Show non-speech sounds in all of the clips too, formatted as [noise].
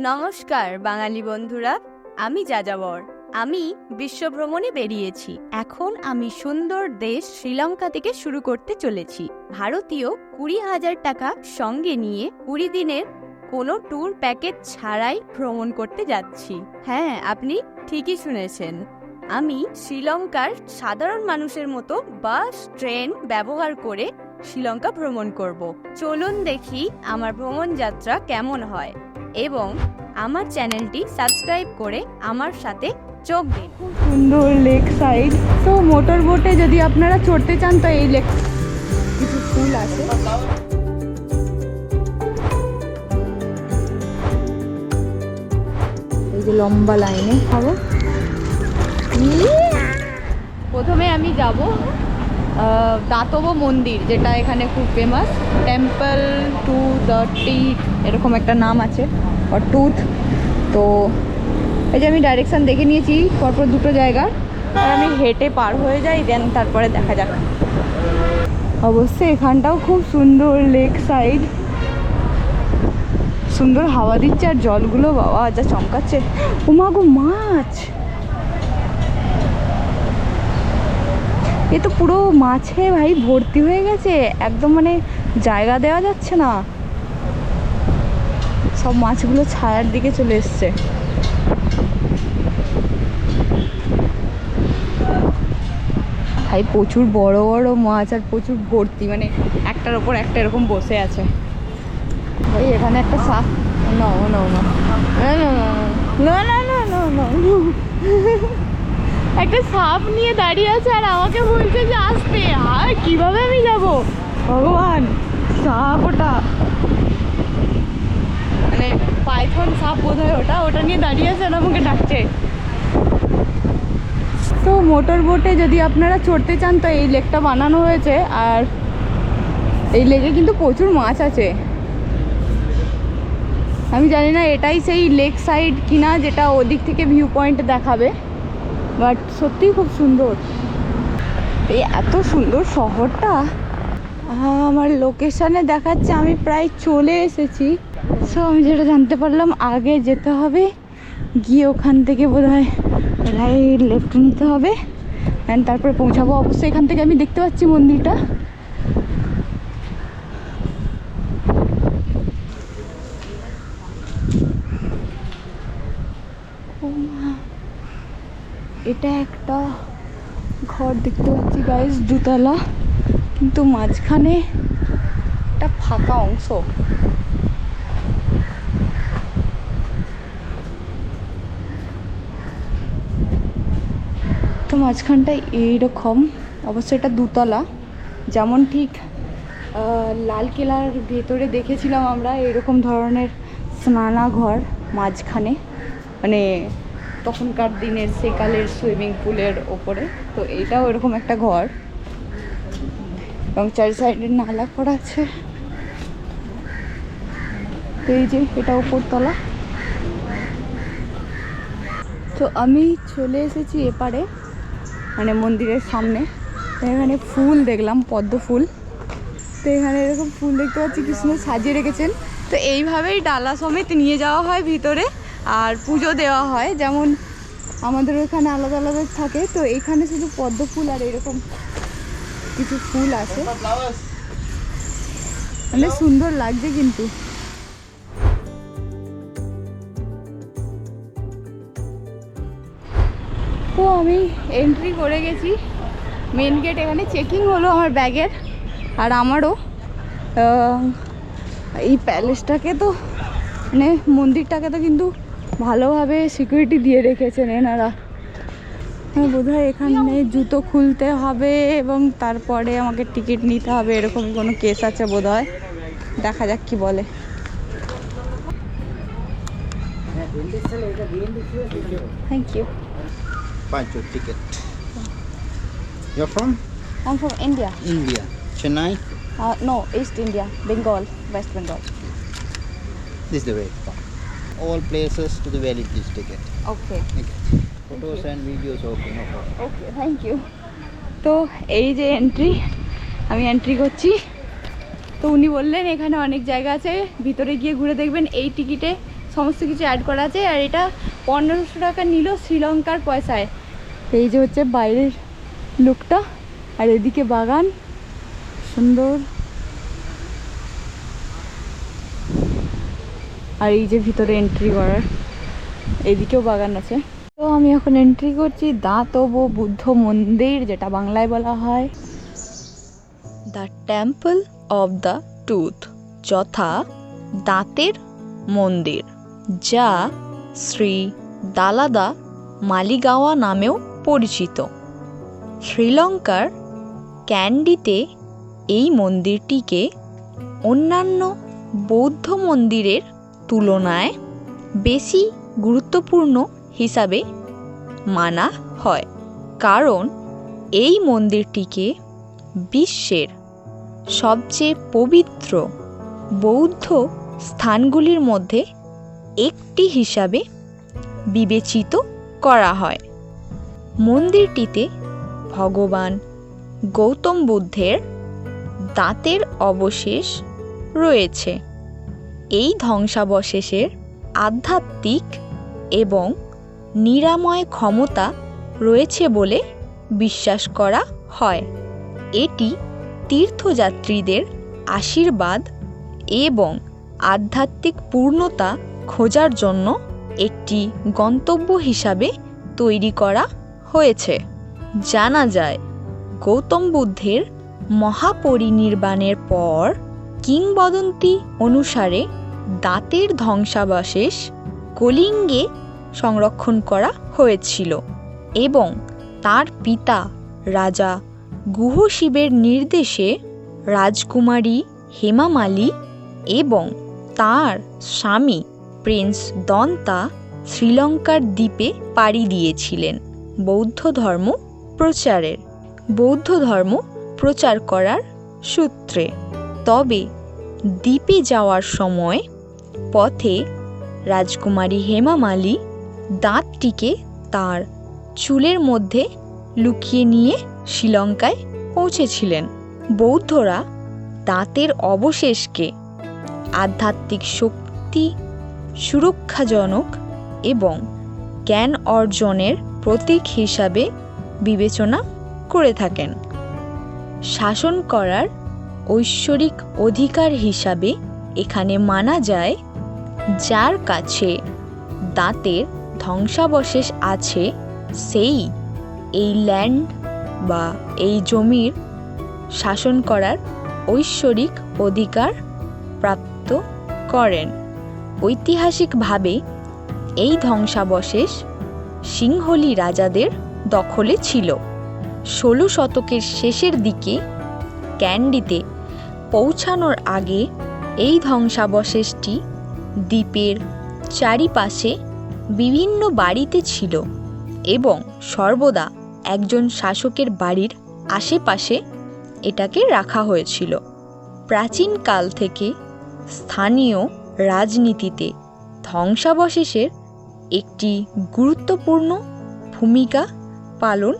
নমস্কার, বাঙালি বন্ধুরা। আমি যাযাবর। আমি বিশ্বভ্রমণে বেরিয়েছি। এখন আমি সুন্দর দেশ শ্রীলঙ্কা থেকে শুরু করতে চলেছি। ভারতীয় কুড়ি হাজার টাকা সঙ্গে নিয়ে কুড়ি দিনের কোনো ট্যুর প্যাকেজ ছাড়াই ভ্রমণ করতে যাচ্ছি। হ্যাঁ আপনি ঠিকই শুনেছেন। আমি শ্রীলঙ্কার সাধারণ মানুষের মতো বাস, ট্রেন ব্যবহার করে শ্রীলঙ্কা ভ্রমণ করব। চলুন দেখি আমার ভ্রমণ যাত্রা কেমন হয়। এবং আমার চ্যানেলটি সাবস্ক্রাইব করে আমার সাথে যোগ দিন। সুন্দর লেক সাইড। তো মোটর বোটে যদি আপনারা চড়তে চান, তো এই লেক কিছু ফুল আছে। এই যে লম্বা লাইনে খাব প্রথমে আমি যাব দাতব মন্দির, যেটা এখানে খুব famous temple to the teeth এরকম একটা নাম আছে। আর টুথ তো এই যে আমি ডাইরেকশন দেখে নিয়েছি, পরপর দুটো জায়গা। আর আমি হেঁটে পার হয়ে যাই দেন তারপরে দেখা যাক। অবশ্যই এখানটাও খুব সুন্দর লেক সাইড সুন্দর হাওয়া দিচ্ছে আর জলগুলো, বাবা, যা চমকাচ্ছে। উমা গো, মাছ! এ তো পুরো মাছে ভাই ভর্তি হয়ে গেছে। একদম মানে জায়গা দেওয়া যাচ্ছে না। সব মাছগুলো ছায়ার দিকে চলে এসছে। ভাই, প্রচুর বড় বড় মাছ আর প্রচুর ভর্তি মানে একটার ওপর একটা এরকম বসে আছে। ভাই, এখানে একটা সা না না না না না না না না। একটা সাপ নিয়ে দাঁড়িয়ে আছে আর আমাকে বলছে যে আসতে। আর কীভাবে আমি যাব? ভগবান, সাপ ওটা। পাইথন সাপ বোধ হয় ওটা ওটা নিয়ে দাঁড়িয়ে আছে আর আমাকে ডাকছে। তো মোটর বোটে যদি আপনারা চড়তে চান, তো এই লেকটা বানানো হয়েছে, আর এই লেকে কিন্তু প্রচুর মাছ আছে। আমি জানি না, এটাই সেই লেক সাইড কিনা, যেটা ওদিক থেকে ভিউ পয়েন্ট দেখাবে, বাট সত্যিই খুব সুন্দর। এই এত সুন্দর শহরটা আমার লোকেশানে দেখাচ্ছে, আমি প্রায় চলে এসেছি। সো আমি যেটা জানতে পারলাম, আগে যেতে হবে, গিয়ে ওখান থেকে বোধ হয় রাইট লেফট নিতে হবে অ্যান্ড তারপরে পৌঁছাবো। অবশ্যই এখান থেকে আমি দেখতে পাচ্ছি মন্দিরটা। এটা একটা ঘর দেখতে পাচ্ছি গাইস দুতলা। কিন্তু মাঝখানে একটা ফাঁকা অংশ। তো মাঝখানটায় এইরকম, অবশ্য এটা দুতলা। যেমন ঠিক লাল কেলার ভেতরে দেখেছিলাম আমরা এরকম ধরনের স্নানাঘর মাঝখানে মানে তখনকার দিনের সেকালের সুইমিং পুলের ওপরে। তো এটাও এরকম একটা ঘর। এবং চারি সাইডে নালা করা আছে। তো এই যে এটা উপরতলা। তো আমি চলে এসেছি এপারে। মানে মন্দিরের সামনে। তো এখানে ফুল দেখলাম, পদ্ম ফুল। তো এখানে এরকম ফুল দেখতে পাচ্ছি, কি সুন্দর সাজিয়ে রেখেছেন। তো এইভাবেই ডালা সমেত নিয়ে যাওয়া হয় ভিতরে, আর পুজো দেওয়া হয়। যেমন আমাদের ওখানে আলাদা আলাদা থাকে, তো এখানে শুধু পদ্ম ফুল আর এরকম কিছু ফুল আছে। মানে সুন্দর লাগছে কিন্তু। আমি এন্ট্রি করে গেছি। মেন গেট এখানে চেকিং হলো আমার ব্যাগের, আর আমারও। এই প্যালেসটাকে তো মানে মন্দিরটাকে তো কিন্তু ভালোভাবে সিকিউরিটি দিয়ে রেখেছেন এনারা। হ্যাঁ বোধ হয় এখানে জুতো খুলতে হবে এবং তারপরে আমাকে টিকিট নিতে হবে, এরকম কোনো কেস আছে বোধ হয় দেখা যাক কি বলে। Thank you Punch your ticket. You're from I from India India, Chennai. No east India Bengal West Bengal This is the way. All places to the valid ticket. Okay Okay. Photos and videos okay, no problem. Okay thank you তো এই যে entry আমি entry করছি তো উনি বললেন এখানে অনেক জায়গা আছে ভিতরে গিয়ে ঘুরে দেখবেন এই টিকিটে সমস্ত কিছু অ্যাড করা আছে। আর এটা পনেরোশো টাকা নিল শ্রীলঙ্কার পয়সায়। এই যে হচ্ছে বাইরের লুকটা আর এদিকে বাগান। সুন্দর। আর এই যে ভিতরে এন্ট্রি করার। এদিকেও বাগান আছে। তো আমি এখন এন্ট্রি করছি দাঁতব বুদ্ধ মন্দির, যেটা বাংলায় বলা হয় the temple of the tooth যথা দাঁতের মন্দির। যা শ্রী দালাদা মালিগাওয়া নামেও পরিচিত। শ্রীলঙ্কার ক্যান্ডিতে এই মন্দিরটিকে অন্যান্য বৌদ্ধ মন্দিরের তুলনায় বেশি গুরুত্বপূর্ণ হিসাবে মানা হয়, কারণ এই মন্দিরটিকে বিশ্বের সবচেয়ে পবিত্র বৌদ্ধ স্থানগুলির মধ্যে একটি হিসাবে বিবেচিত করা হয়। মন্দিরটিতে ভগবান গৌতম বুদ্ধের দাঁতের অবশেষ রয়েছে। এই ধ্বংসাবশেষের আধ্যাত্মিক এবং নিরাময় ক্ষমতা রয়েছে বলে বিশ্বাস করা হয়। এটি তীর্থযাত্রীদের আশীর্বাদ এবং আধ্যাত্মিক পূর্ণতা খোঁজার জন্য একটি গন্তব্য হিসাবে তৈরি করা হয়েছে। জানা যায়, গৌতম বুদ্ধের মহাপরিনির্বাণের পর কিংবদন্তি অনুসারে দাঁতের ধ্বংসাবশেষ কলিঙ্গে সংরক্ষণ করা হয়েছিল এবং তার পিতা রাজা গুহশিবের নির্দেশে রাজকুমারী হেমামালি এবং তার স্বামী প্রিন্স দন্তা শ্রীলঙ্কার দ্বীপে পাড়ি দিয়েছিলেন বৌদ্ধ ধর্ম প্রচারের। বৌদ্ধ ধর্ম প্রচার করার সূত্রে। তবে দ্বীপে যাওয়ার সময় পথে রাজকুমারী হেমা মালি দাঁতটিকে তার চুলের মধ্যে লুকিয়ে নিয়ে শ্রীলঙ্কায় পৌঁছেছিলেন। বৌদ্ধরা দাঁতের অবশেষকে আধ্যাত্মিক শক্তি সুরক্ষাজনক এবং জ্ঞান অর্জনের প্রতীক হিসাবে বিবেচনা করে থাকেন। শাসন করার ঐশ্বরিক অধিকার হিসাবে এখানে মানা যায়, যার কাছে দাঁতের ধ্বংসাবশেষ আছে, সেই এই ল্যান্ড বা এই জমির শাসন করার ঐশ্বরিক অধিকার প্রাপ্ত করেন। ঐতিহাসিকভাবে এই ধ্বংসাবশেষ সিংহলি রাজাদের দখলে ছিল। ষোলো শতকের শেষের দিকে ক্যান্ডিতে পৌঁছানোর আগে এই ধ্বংসাবশেষটি দ্বীপের চারিপাশে বিভিন্ন বাড়িতে ছিল এবং সর্বদা একজন শাসকের বাড়ির আশেপাশে এটাকে রাখা হয়েছিল। প্রাচীনকাল থেকে স্থানীয় রাজনীতিতে ধ্বংসাবশেষের একটি গুরুত্বপূর্ণ ভূমিকা পালন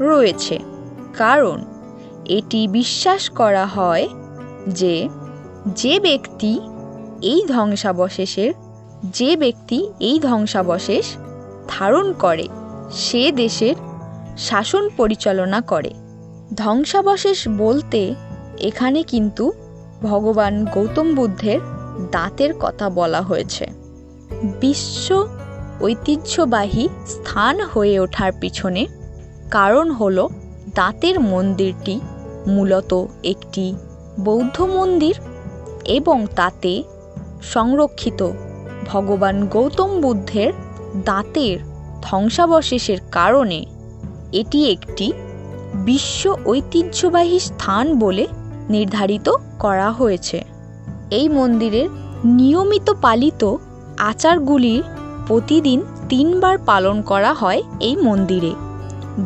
রয়েছে। কারণ এটি বিশ্বাস করা হয় যে যে ব্যক্তি এই ধ্বংসাবশেষের, যে ব্যক্তি এই ধ্বংসাবশেষ ধারণ করে, সে দেশের শাসন পরিচালনা করে। ধ্বংসাবশেষ বলতে এখানে কিন্তু ভগবান গৌতম বুদ্ধের দাঁতের কথা বলা হয়েছে। বিশ্ব ঐতিহ্যবাহী স্থান হয়ে ওঠার পিছনে কারণ হল দাঁতের মন্দিরটি মূলত একটি বৌদ্ধ মন্দির এবং তাতে সংরক্ষিত ভগবান গৌতম বুদ্ধের দাঁতের ধ্বংসাবশেষের কারণে এটি একটি বিশ্ব ঐতিহ্যবাহী স্থান বলে নির্ধারিত করা হয়েছে। এই মন্দিরের নিয়মিত পালিত আচারগুলির প্রতিদিন তিনবার পালন করা হয় এই মন্দিরে,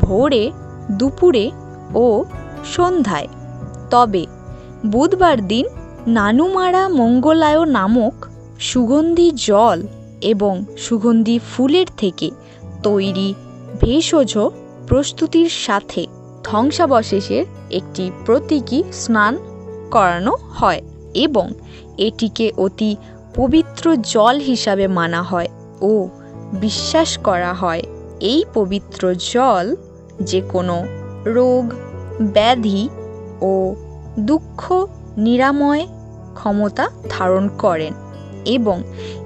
ভোরে, দুপুরে ও সন্ধ্যায়। তবে বুধবার দিন নানুমারা মঙ্গলায় নামক সুগন্ধি জল এবং সুগন্ধি ফুলের থেকে তৈরি ভেষজ প্রস্তুতির সাথে ধ্বংসাবশেষের একটি প্রতীকী স্নান করানো হয়। এবং এটিকে অতি পবিত্র জল হিসাবে মানা হয় ও বিশ্বাস করা হয়, এই পবিত্র জল যে কোনো রোগ, ব্যাধি ও দুঃখ, নিরাময় ক্ষমতা ধারণ করেন এবং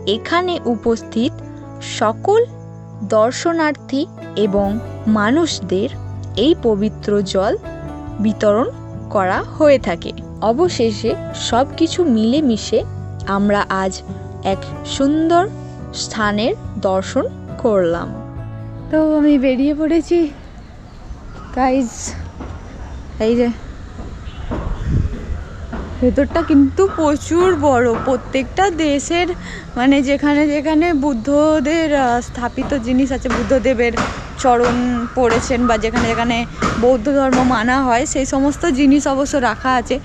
এখানে উপস্থিত সকল দর্শনার্থী এবং মানুষদের এই পবিত্র জল বিতরণ করা হয়ে থাকে। অবশেষে সব কিছু মিলেমিশে আমরা আজ এক সুন্দর স্থানের দর্শন করলাম। তো আমি বেরিয়ে পড়েছি। গাইজ এই যে, ভেতরটা কিন্তু প্রচুর বড়। প্রত্যেকটা দেশের মানে যেখানে যেখানে বুদ্ধদের স্থাপিত জিনিস আছে, বুদ্ধদেবের চরণ পড়েছেন বা যেখানে যেখানে বৌদ্ধ ধর্ম মানা হয়, সেই সমস্ত জিনিস অবশ্য রাখা আছে।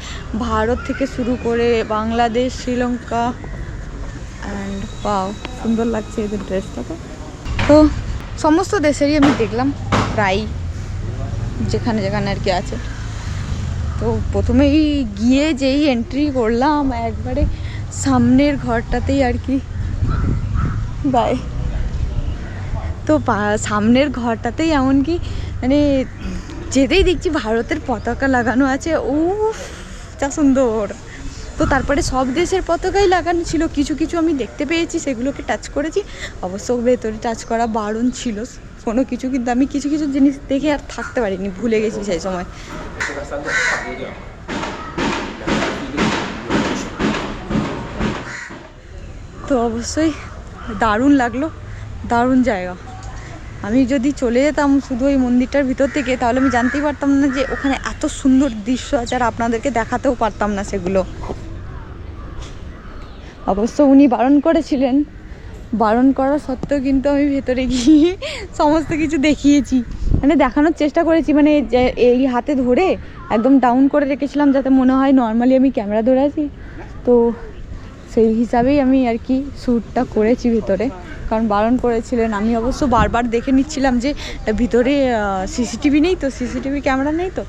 ভারত থেকে শুরু করে বাংলাদেশ, শ্রীলঙ্কা অ্যান্ড পাও সুন্দর লাগছে এদের ড্রেসটা তো তো সমস্ত দেশেরই আমি দেখলাম, প্রায় যেখানে যেখানে আর কি আছে। তো প্রথমেই গিয়ে যেই এন্ট্রি করলাম, একবারে সামনের ঘরটাতেই আর কি। বাই তো সামনের ঘরটাতেই এমনকি মানে যেতেই দেখছি ভারতের পতাকা লাগানো আছে। ও যা সুন্দর। তো তারপরে সব দেশের পতাকাই লাগানো ছিল। কিছু কিছু আমি দেখতে পেয়েছি, সেগুলোকে টাচ করেছি। অবশ্য ভেতরে টাচ করা বারণ ছিল। কোনো কিছু কিন্তু আমি কিছু কিছু জিনিস দেখে আর থাকতে পারিনি, ভুলে গেছি সেই সময়। তো অবশ্যই দারুণ লাগল। দারুণ জায়গা। আমি যদি চলে যেতাম শুধু ওই মন্দিরটার ভিতর থেকে, তাহলে আমি জানতেই পারতাম না যে ওখানে এত সুন্দর দৃশ্য আছে আর আপনাদেরকে দেখাতেও পারতাম না সেগুলো। অবশ্য উনি বারণ করেছিলেন। বারণ করা সত্ত্বেও কিন্তু আমি ভেতরে গিয়ে সমস্ত কিছু দেখিয়েছি। মানে দেখানোর চেষ্টা করেছি মানে এই হাতে ধরে একদম ডাউন করে রেখেছিলাম যাতে মনে হয় নর্মালি আমি ক্যামেরা ধরে আছি। তো সেই হিসাবেই আমি আর কি শ্যুটটা করেছি ভেতরে। কারণ বারণ করেছিলেন। আমি অবশ্য বারবার দেখে নিচ্ছিলাম যে, ভিতরে সিসিটিভি নেই তো? সিসিটিভি ক্যামেরা নেই তো?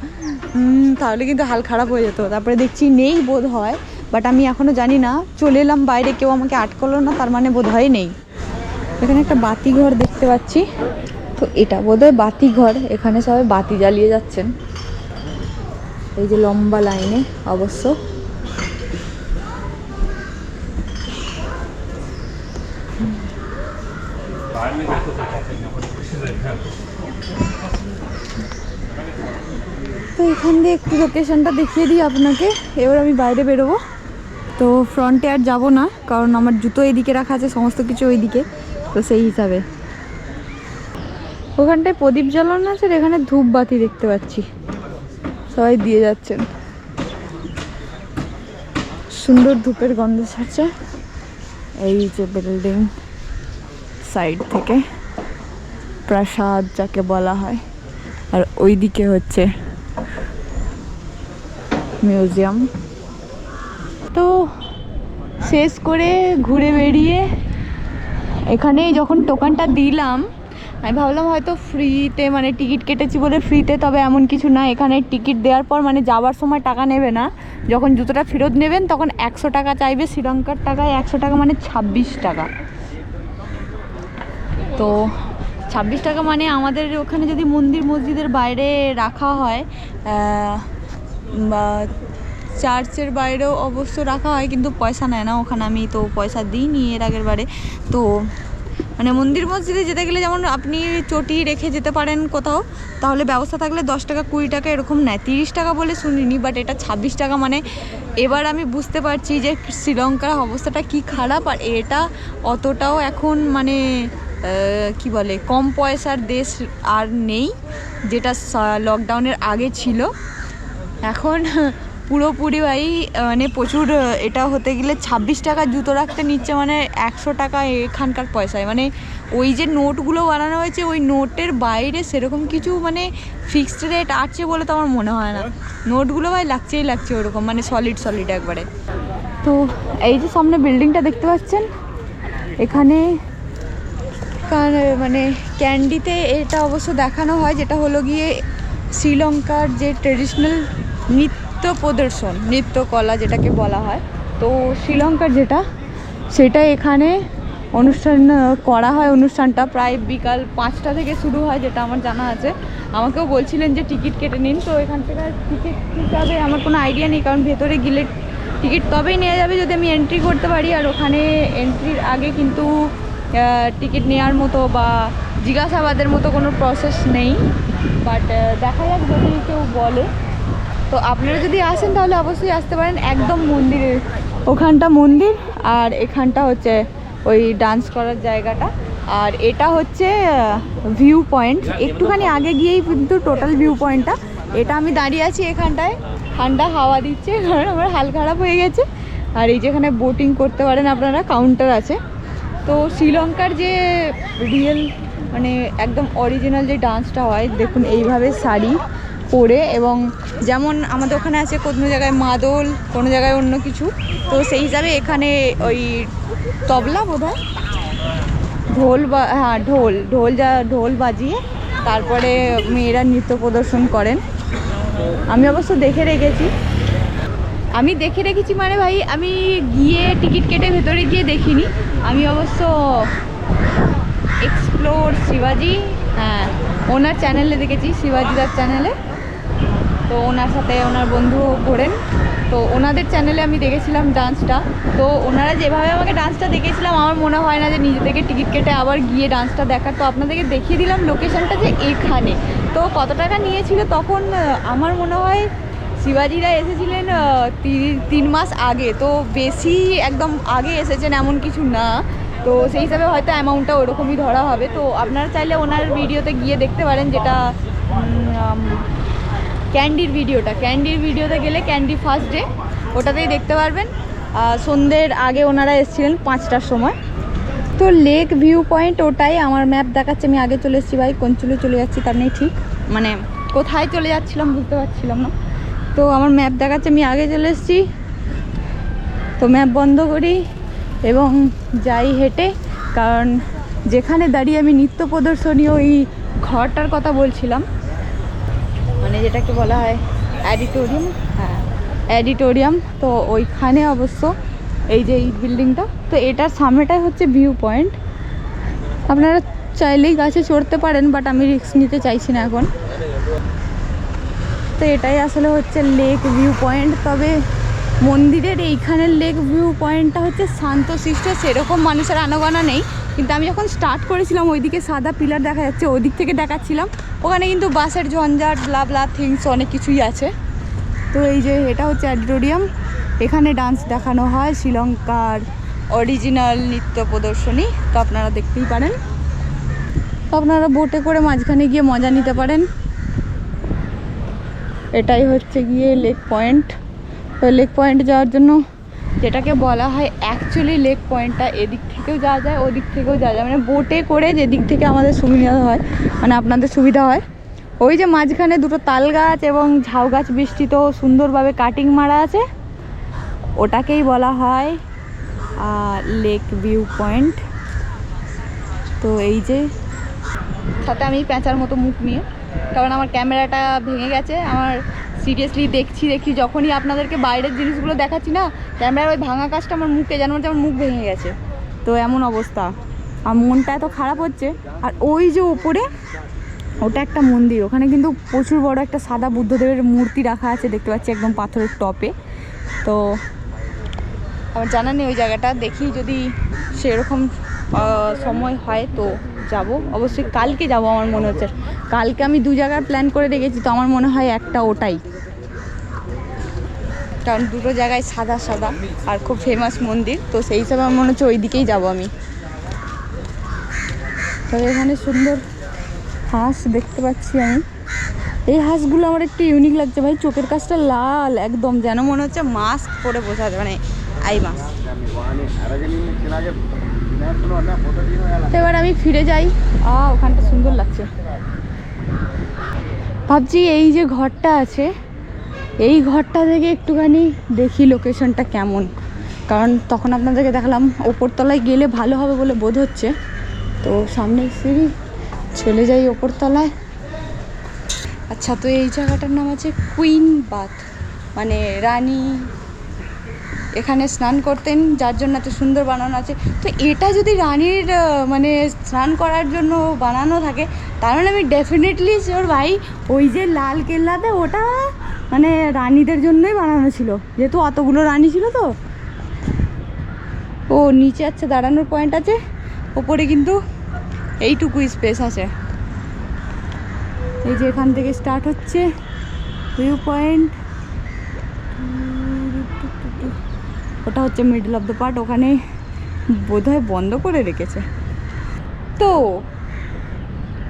তাহলে কিন্তু হাল খারাপ হয়ে যেত। তারপরে দেখছি নেই বোধ হয় বাট আমি এখনও জানি না। চলে এলাম বাইরে, কেউ আমাকে আটকালো না, তার মানে বোধ হয় নেই। এখানে একটা বাতি ঘর দেখতে পাচ্ছি। তো এটা বোধহয় বাতি ঘর এখানে সবাই বাতি জ্বালিয়ে যাচ্ছেন। এই যে লম্বা লাইনে, অবশ্য। তো এখান দিয়ে একটু লোকেশনটা দেখিয়ে দিই আপনাকে। এবার আমি বাইরে বেরোবো। তো ফ্রন্টে আর যাব না, কারণ আমার জুতো এইদিকে রাখা আছে, সমস্ত কিছু ওইদিকে। তো সেই হিসাবে। ওখানটায় প্রদীপ জ্বালানো আছে আর এখানে ধূপ বাতি দেখতে পাচ্ছি। সবাই দিয়ে যাচ্ছেন। সুন্দর ধূপের গন্ধ ছাড়ছে। এই যে বিল্ডিং সাইড থেকে। প্রাসাদ যাকে বলা হয়। আর ওইদিকে হচ্ছে মিউজিয়াম। তো শেষ করে ঘুরে বেরিয়ে এখানে যখন টোকানটা দিলাম, আমি ভাবলাম হয়তো ফ্রিতে মানে টিকিট কেটেছি বলে ফ্রিতে তবে এমন কিছু না। এখানে টিকিট দেওয়ার পর মানে যাওয়ার সময় টাকা নেবে না। যখন জুতোটা ফেরত নেবেন, তখন একশো টাকা চাইবে, শ্রীলঙ্কার টাকায় একশো টাকা মানে ছাব্বিশ টাকা। তো ছাব্বিশ টাকা মানে আমাদের ওখানে যদি মন্দির মসজিদের বাইরে রাখা হয় বা চার্চের বাইরেও অবশ্য রাখা হয়, কিন্তু পয়সা নেয় না। ওখানে আমি তো পয়সা দিইনি এর আগের বারে। তো মানে মন্দির মসজিদে যেতে গেলে যেমন আপনি চটি রেখে যেতে পারেন কোথাও, তাহলে ব্যবস্থা থাকলে দশ টাকা, কুড়ি টাকা এরকম নেয়। তিরিশ টাকা বলে শুনিনি বাট এটা ছাব্বিশ টাকা মানে এবার আমি বুঝতে পারছি যে শ্রীলঙ্কার অবস্থাটা কি খারাপ, আর এটা অতটাও এখন মানে কি বলে, কম পয়সার দেশ আর নেই, যেটা লকডাউনের আগে ছিল। এখন [laughs] পুরোপুরি ভাই মানে প্রচুর, এটা হতে গেলে ছাব্বিশ টাকা জুতো রাখতে নিচ্ছে মানে একশো টাকা এখানকার পয়সায়। মানে ওই যে নোটগুলো বানানো হয়েছে, ওই নোটের বাইরে সেরকম কিছু মানে ফিক্সড রেট আছে বলে তো আমার মনে হয় না। নোটগুলো ভাই লাগছেই লাগছে ওরকম মানে সলিড সলিড একবারে। তো এই যে সামনে বিল্ডিংটা দেখতে পাচ্ছেন, এখানে মানে ক্যান্ডিতে এটা অবশ্য দেখানো হয়, যেটা হলো গিয়ে শ্রীলঙ্কার যে ট্রেডিশনাল নৃত্য প্রদর্শন নৃত্যকলা যেটাকে বলা হয়। তো শ্রীলঙ্কার যেটা, সেটা এখানে অনুষ্ঠান করা হয় অনুষ্ঠানটা প্রায় বিকাল পাঁচটা থেকে শুরু হয়, যেটা আমার জানা আছে। আমাকেও বলছিলেন যে টিকিট কেটে নিন, তো এখান থেকে টিকিট হিসাবে আমার কোনো আইডিয়া নেই, কারণ ভেতরে গেলে টিকিট তবেই নেওয়া যাবে যদি আমি এন্ট্রি করতে পারি, আর ওখানে এন্ট্রির আগে কিন্তু টিকিট নেওয়ার মতো বা জিজ্ঞাসাবাদের মতো কোনো প্রসেস নেই। বাট দেখা যাক যদি কেউ বলে। তো আপনারা যদি আসেন তাহলে অবশ্যই আসতে পারেন একদম মন্দিরের ওখানটা মন্দির আর এখানটা হচ্ছে ওই ডান্স করার জায়গাটা। আর এটা হচ্ছে ভিউ পয়েন্ট একটুখানি আগে গিয়েই কিন্তু টোটাল ভিউ পয়েন্টটা এটা আমি দাঁড়িয়ে আছি এখানটায়। ঠান্ডা হাওয়া দিচ্ছে, কারণ আমার হাল খারাপ হয়ে গেছে। আর এই যেখানে বোটিং করতে পারেন আপনারা কাউন্টার আছে। তো শ্রীলঙ্কার যে রিয়েল মানে একদম অরিজিনাল যে ডান্সটা হয়, দেখুন এইভাবে শাড়ি পরে এবং যেমন আমাদের ওখানে আছে কোনো জায়গায় মাদল, কোনো জায়গায় অন্য কিছু, তো সেই হিসাবে এখানে ওই তবলা বোধ ঢোল বা হ্যাঁ ঢোল ঢোল যা, ঢোল বাজিয়ে তারপরে মেয়েরা নৃত্য প্রদর্শন করেন। আমি অবশ্য দেখে রেখেছি। আমি দেখে রেখেছি মানে ভাই, আমি গিয়ে টিকিট কেটে ভেতরে গিয়ে দেখিনি। আমি অবশ্য এক্সপ্লোর শিবাজি হ্যাঁ ওনার চ্যানেলে দেখেছি শিবাজিদার চ্যানেলে তো ওনার সাথে ওনার বন্ধু ঘোরেন। তো ওনাদের চ্যানেলে আমি দেখেছিলাম ডান্সটা তো ওনারা যেভাবে আমাকে ডান্সটা দেখেছিলাম আমার মনে হয় না যে নিজে থেকে টিকিট কেটে আবার গিয়ে ডান্সটা দেখার। তো আপনাদেরকে দেখিয়ে দিলাম লোকেশনটা যে এখানে। তো কত টাকা নিয়েছিল তখন আমার মনে হয় শিবাজিরা এসেছিলেন তিন মাস আগে, তো বেশি একদম আগে এসেছেন এমন কিছু না। তো সেই হিসাবে হয়তো অ্যামাউন্টটা ওরকমই ধরা হবে। তো আপনারা চাইলে ওনার ভিডিওতে গিয়ে দেখতে পারেন যেটা ক্যান্ডির ভিডিওটা। ক্যান্ডির ভিডিওতে গেলে ক্যান্ডি ফার্স্ট ডে ওটাতেই দেখতে পারবেন। সন্ধ্যের আগে ওনারা এসেছিলেন পাঁচটার সময়। তো লেক ভিউ পয়েন্ট ওটাই, আমার ম্যাপ দেখাচ্ছে, আমি আগে চলে এসেছি ভাই কঞ্চুলে চলে যাচ্ছি তার নেই ঠিক। মানে কোথায় চলে যাচ্ছিলাম বুঝতে পারছিলাম না। তো আমার ম্যাপ দেখাচ্ছে, আমি আগে চলে এসেছি। তো ম্যাপ বন্ধ করি এবং যাই হেঁটে, কারণ যেখানে দাঁড়িয়ে আমি নৃত্য প্রদর্শনী ওই ঘরটার কথা বলছিলাম মানে যেটাকে বলা হয় অ্যাডিটোরিয়াম হ্যাঁ অ্যাডিটোরিয়াম তো ওইখানে অবশ্য এই যে এই বিল্ডিংটা তো এটার সামনেটাই হচ্ছে ভিউ পয়েন্ট আপনারা চাইলেই গাছে চড়তে পারেন বাট আমি রিস্ক নিতে চাইছি না এখন। তো এটাই আসলে হচ্ছে লেক ভিউ পয়েন্ট তবে মন্দিরের এইখানের লেক ভিউ পয়েন্টটা হচ্ছে শান্তশিষ্ট, সেরকম মানুষের আনাগোনা নেই। কিন্তু আমি যখন স্টার্ট করেছিলাম, ওইদিকে সাদা পিলার দেখা যাচ্ছে, ওদিক থেকে দেখাচ্ছিলাম। ওখানে কিন্তু বাসের ঝঞ্ঝাট ব্লা ব্লা থিংস অনেক কিছুই আছে। তো এই যে এটা হচ্ছে অডিটোরিয়াম এখানে ডান্স দেখানো হয়, শ্রীলঙ্কার অরিজিনাল নৃত্য প্রদর্শনী। তো আপনারা দেখতেই পারেন। আপনারা বোটে করে মাঝখানে গিয়ে মজা নিতে পারেন। এটাই হচ্ছে গিয়ে লেক পয়েন্ট। তো লেক পয়েন্ট যাওয়ার জন্য যেটাকে বলা হয় অ্যাকচুয়ালি লেক পয়েন্টটা এদিক থেকেও যাওয়া যায়, ওদিক থেকেও যাওয়া যায়। মানে বোটে করে যেদিক থেকে আমাদের সুবিধা হয় মানে আপনাদের সুবিধা হয়। ওই যে মাঝখানে দুটো তাল গাছ এবং ঝাউ গাছ বৃষ্টিত সুন্দরভাবে কাটিং মারা আছে। ওটাকেই বলা হয় লেক ভিউ পয়েন্ট। তো এই যে, সাথে আমি প্যাঁচার মতো মুখ নিয়ে কারণ আমার ক্যামেরাটা ভেঙে গেছে, আমার সিরিয়াসলি দেখছি দেখছি, যখনই আপনাদেরকে বাইরের জিনিসগুলো দেখাচ্ছি না, ক্যামেরার ওই ভাঙা কাজটা আমার মুখে যেন আমার মুখ ভেঙে গেছে। তো এমন অবস্থা। আর মনটা এত খারাপ হচ্ছে। আর ওই যে উপরে ওটা একটা মন্দির। ওখানে কিন্তু প্রচুর বড় একটা সাদা বুদ্ধদেবের মূর্তি রাখা আছে, দেখতে পাচ্ছি একদম পাথরের টপে। তো আমার জানা নেই ওই জায়গাটা। দেখি যদি সেরকম সময় হয় তো যাব। অবশ্যই কালকে যাব আমার মনে হচ্ছে। কালকে আমি দু জায়গার প্ল্যান করে রেখেছি, তো আমার মনে হয় একটা ওটাই। কারণ দুটো জায়গায় সাদা সাদা আর খুব ফেমাস মন্দির, তো সেই হিসাবে আমার মনে হচ্ছে ওই দিকেই যাব আমি। তো এখানে সুন্দর হাঁস দেখতে পাচ্ছি আমি। এই হাঁসগুলো আমার একটু ইউনিক লাগছে ভাই, চোখের কাজটা লাল একদম, যেন মনে হচ্ছে মাস্ক পরে বসে আছে মানে আই মাস্ক এবার আমি ফিরে যাই। আ ওখানটা সুন্দর লাগছে। ভাবছি এই যে ঘরটা আছে, এই ঘরটা থেকে একটুখানি দেখি লোকেশনটা কেমন। কারণ তখন আপনাদেরকে দেখালাম, ওপরতলায় গেলে ভালো হবে বলে বোধ হচ্ছে। তো সামনে সিঁড়ি চলে যাই ওপরতলায়। আচ্ছা তো এই জায়গাটার নাম আছে কুইন বাথ মানে রানী এখানে স্নান করতেন, যার জন্য এত সুন্দর বানানো আছে। তো এটা যদি রানীর মানে স্নান করার জন্য বানানো থাকে তার মানে আমি ডেফিনেটলি শিওর ভাই, ওই যে লাল কেল্লাতে ওটা মানে রানীদের জন্যই বানানো ছিল। যেহেতু অতগুলো রানী ছিল তো। ও, নিচে আছে, দাঁড়ানোর পয়েন্ট আছে। ওপরে কিন্তু এইটুকু স্পেস আছে। এই যে এখান থেকে স্টার্ট হচ্ছে। ভিউ পয়েন্ট ওটা হচ্ছে মিডল অফ দ্য পার্ট ওখানে বোধহয় বন্ধ করে রেখেছে। তো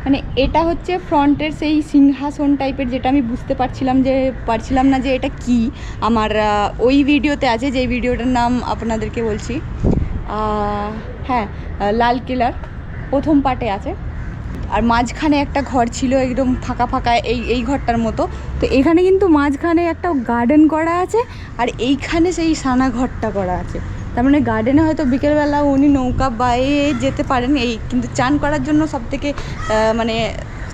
মানে এটা হচ্ছে ফ্রন্টের সেই সিংহাসন টাইপের যেটা আমি বুঝতে পারছিলাম যে, পারছিলাম না যে এটা কি। আমার ওই ভিডিওতে আছে যে ভিডিওটার নাম আপনাদেরকে বলছি। হ্যাঁ লাল কিলার, প্রথম পার্টে আছে। আর মাঝখানে একটা ঘর ছিল একদম ফাঁকা ফাঁকা এই এই ঘরটার মতো। তো এখানে কিন্তু মাঝখানে একটা গার্ডেন করা আছে আর এইখানে সেই সানা ঘরটা করা আছে। তার মানে গার্ডেনে হয়তো বিকেলবেলা উনি নৌকা বাইয়ে যেতে পারেন এই, কিন্তু চান করার জন্য সব থেকে মানে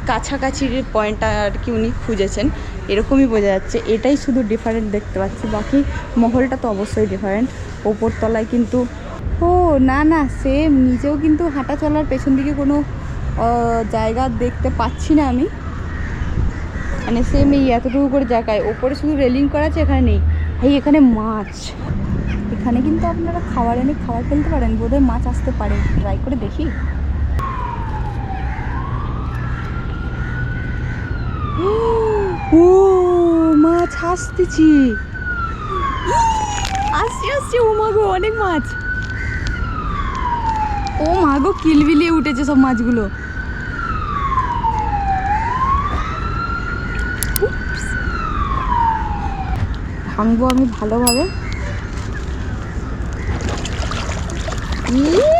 কাছাকাছির পয়েন্টটা আর কি উনি খুঁজেছেন। এরকমই বোঝা যাচ্ছে। এটাই শুধু ডিফারেন্ট দেখতে পাচ্ছি। বাকি মহলটা তো অবশ্যই ডিফারেন্ট ওপর তলায় কিন্তু, ও, না না সেম নিজেও কিন্তু হাঁটা চলার পেছন দিকে কোনো জায়গা দেখতে পাচ্ছি না আমি। মানে সেম এই এতটুকু করে জায়গায়। ওপরে শুধু রেলিং করা আছে, এখানে নেই। এই এখানে মাছ। এখানে কিন্তু আপনারা খাবার এনে খাবার ফেলতে পারেন। বোধহয় মাছ আসতে পারে। ট্রাই করে দেখি। ও মাছ আসতেছি। আসছে আসছে, ও মাগো অনেক মাছ। ও মাগো কিলবিলিয়ে উঠেছে সব মাছগুলো। ভাঙবো আমি ভালোভাবে। Woo!